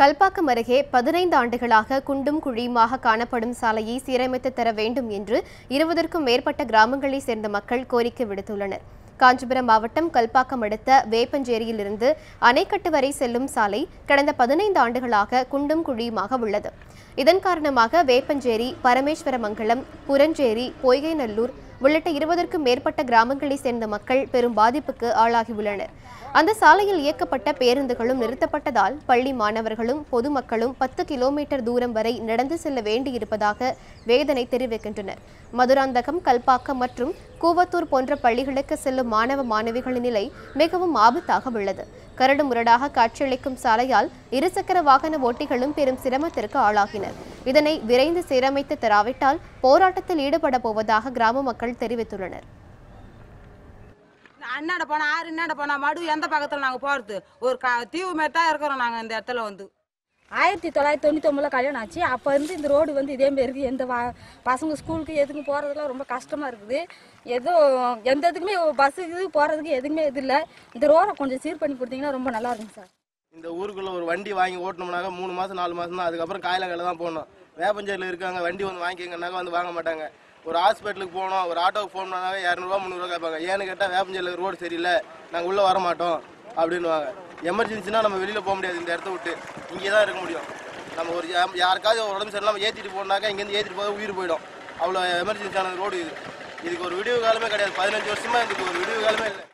கல்பாக்கம் அருகே பதினைந்து ஆண்டுகளாக குண்டும் குழியுமாக காணப்படும் சாலையை சீரமைத்து தர வேண்டும் என்று இருபதற்கும் மேற்பட்ட கிராமங்களைச் சேர்ந்த மக்கள் கோரிக்கை விடுத்துள்ளனர். காஞ்சிபுரம் மாவட்டம் கல்பாக்கம் அடுத்த வேப்பஞ்சேரியிலிருந்து அணைக்கட்டு வரை செல்லும் சாலை கடந்த பதினைந்து ஆண்டுகளாக குண்டும் குழியுமாக உள்ளது. இதன் காரணமாக வேப்பஞ்சேரி பரமேஸ்வரமங்கலம் புறஞ்சேரி பொய்கைநல்லூர் உள்ளிட்ட இருபதற்கும் மேற்பட்ட கிராமங்களைச் சேர்ந்த மக்கள் பெரும் பாதிப்புக்கு ஆளாகியுள்ளனர். அந்த சாலையில் இயக்கப்பட்ட பேருந்துகளும் நிறுத்தப்பட்டதால் பள்ளி மாணவர்களும் பொதுமக்களும் பத்து கிலோமீட்டர் தூரம் வரை நடந்து செல்ல வேண்டியிருப்பதாக வேதனை தெரிவிக்கின்றனர். மதுராந்தகம் கல்பாக்கம் மற்றும் கூவத்தூர் போன்ற பள்ளிகளுக்கு செல்லும் மாணவ மாணவிகளின் நிலை மிகவும் ஆபத்தாக உள்ளது. கரடு முரடாக காட்சியளிக்கும் சாலையால் இருசக்கர வாகன ஓட்டிகளும் பெரும் சிரமத்திற்கு ஆளாகினர். இதனை விரைந்து சீரமைத்து தராவிட்டால் போராட்டத்தில் ஈடுபட போவதாக கிராம மக்கள் தெரிவித்துள்ளனர். அண்ணாட போனா ஆறு இன்னாட போனா மடு எந்த பக்கத்தில் நாங்கள் போகிறது ஒரு க தீவு மாரி தான் இருக்கிறோம் நாங்கள் இந்த இடத்துல வந்து. ஆயிரத்தி தொள்ளாயிரத்தி தொண்ணூற்றி ஒம்பதில் கல்யாணம் ஆச்சு. அப்போ இருந்து இந்த ரோடு வந்து இதே மாரி இருக்குது எந்த பசங்க ஸ்கூலுக்கு எதுக்கும் போகிறதுலாம் ரொம்ப கஷ்டமாக இருக்குது. ஏதோ எந்த இதுக்குமே பஸ்ஸுக்கு போகிறதுக்கு எதுவுமே இது இல்லை. இந்த ரோடை கொஞ்சம் சீர் பண்ணி கொடுத்தீங்கன்னா ரொம்ப நல்லா இருக்கும் சார். இந்த ஊருக்குள்ள ஒரு வண்டி வாங்கி ஓட்டணும்னாக்க மூணு மாசம் நாலு மாசம் தான் அதுக்கப்புறம் காயில கையில தான் போகணும். வேப்பஞ்சேரியில் இருக்காங்க வண்டி வந்து வாங்கிக்கங்கனாக்கா வந்து வாங்க மாட்டாங்க. ஒரு ஹாஸ்பிட்டலுக்கு போகணும் ஒரு ஆட்டோக்கு ஃபோன் பண்ணாங்க இரநூறுவா முந்நூறுவா கேட்பாங்க. ஏன்னு கேட்டால் வேப்பஞ்சேரியில் ரோடு சரியில்லை நாங்கள் உள்ளே வர மாட்டோம் அப்படின்னுவாங்க. எமர்ஜென்சினா நம்ம வெளியில் போக முடியாது இந்த இடத்த விட்டு. இங்கே தான் இருக்க முடியும். நம்ம ஒரு யா- யாருக்காவது ஒரு உடம்பு சரியில்லாமல் ஏற்றிட்டு போனாக்கா இங்கேருந்து ஏற்றிட்டு போக உயிர் போயிடும். அவ்வளோ எமர்ஜென்சியான ரோடு இது. இதுக்கு ஒரு விடிவு காலமே கிடையாது. பதினஞ்சு வருஷமாக இதுக்கு ஒரு விடிவு காலமே இல்லை.